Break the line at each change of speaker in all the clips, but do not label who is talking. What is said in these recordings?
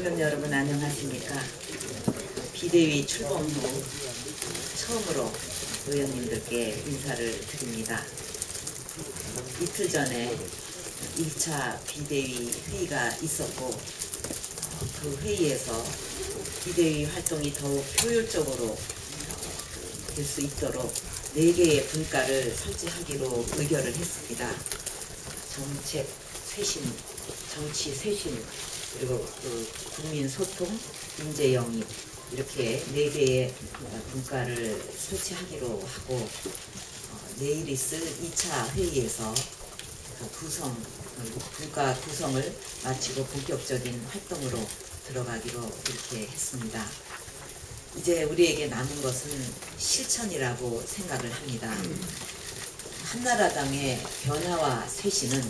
국민 여러분 안녕하십니까? 비대위 출범 후 처음으로 의원님들께 인사를 드립니다. 이틀 전에 1차 비대위 회의가 있었고 어, 그 회의에서 비대위 활동이 더욱 효율적으로 될 수 있도록 4개의 분과를 설치하기로 의결을 했습니다. 정책 쇄신, 정치 쇄신, 그리고 그 국민 소통, 인재 영입 이렇게 네 개의 분과를 설치하기로 하고 어, 내일 있을 2차 회의에서 그 구성, 그 분과 구성을 마치고 본격적인 활동으로 들어가기로 이렇게 했습니다. 이제 우리에게 남은 것은 실천이라고 생각을 합니다. 한나라당의 변화와 쇄신은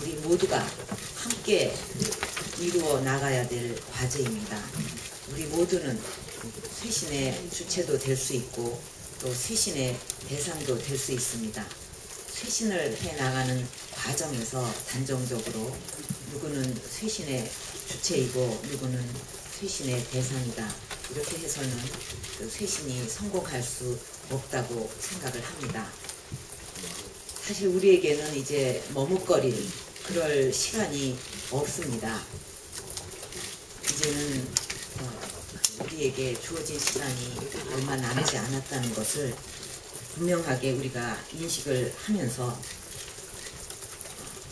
우리 모두가 함께 이루어 나가야 될 과제입니다. 우리 모두는 쇄신의 주체도 될 수 있고 또 쇄신의 대상도 될 수 있습니다. 쇄신을 해 나가는 과정에서 단정적으로 누구는 쇄신의 주체이고 누구는 쇄신의 대상이다. 이렇게 해서는 그 쇄신이 성공할 수 없다고 생각을 합니다. 사실 우리에게는 이제 머뭇거릴 그럴 시간이 없습니다. 이제는 어, 우리에게 주어진 시간이 얼마 남지 않았다는 것을 분명하게 우리가 인식을 하면서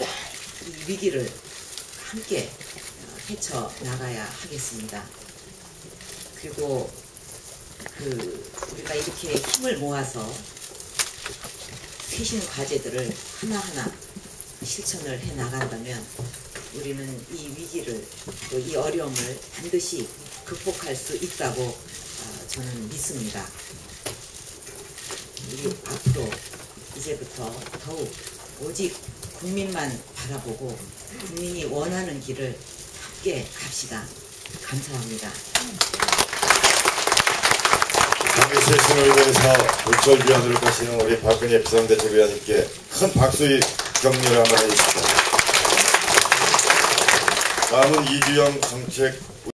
이 위기를 함께 어, 헤쳐 나가야 하겠습니다. 그리고 그 우리가 이렇게 힘을 모아서 쇄신 과제들을 하나하나 실천을 해 나간다면 우리는 이 위기를 또 이 어려움을 반드시 극복할 수 있다고 어, 저는 믿습니다. 우리 앞으로 이제부터 더욱 오직 국민만 바라보고 국민이 원하는 길을 함께 갑시다. 감사합니다.
위해서 불철주야들을 가시는 우리 박근혜 비상대책위원님께 큰 박수의 격려를 한번 해주십시오. 다음은 이주영 정책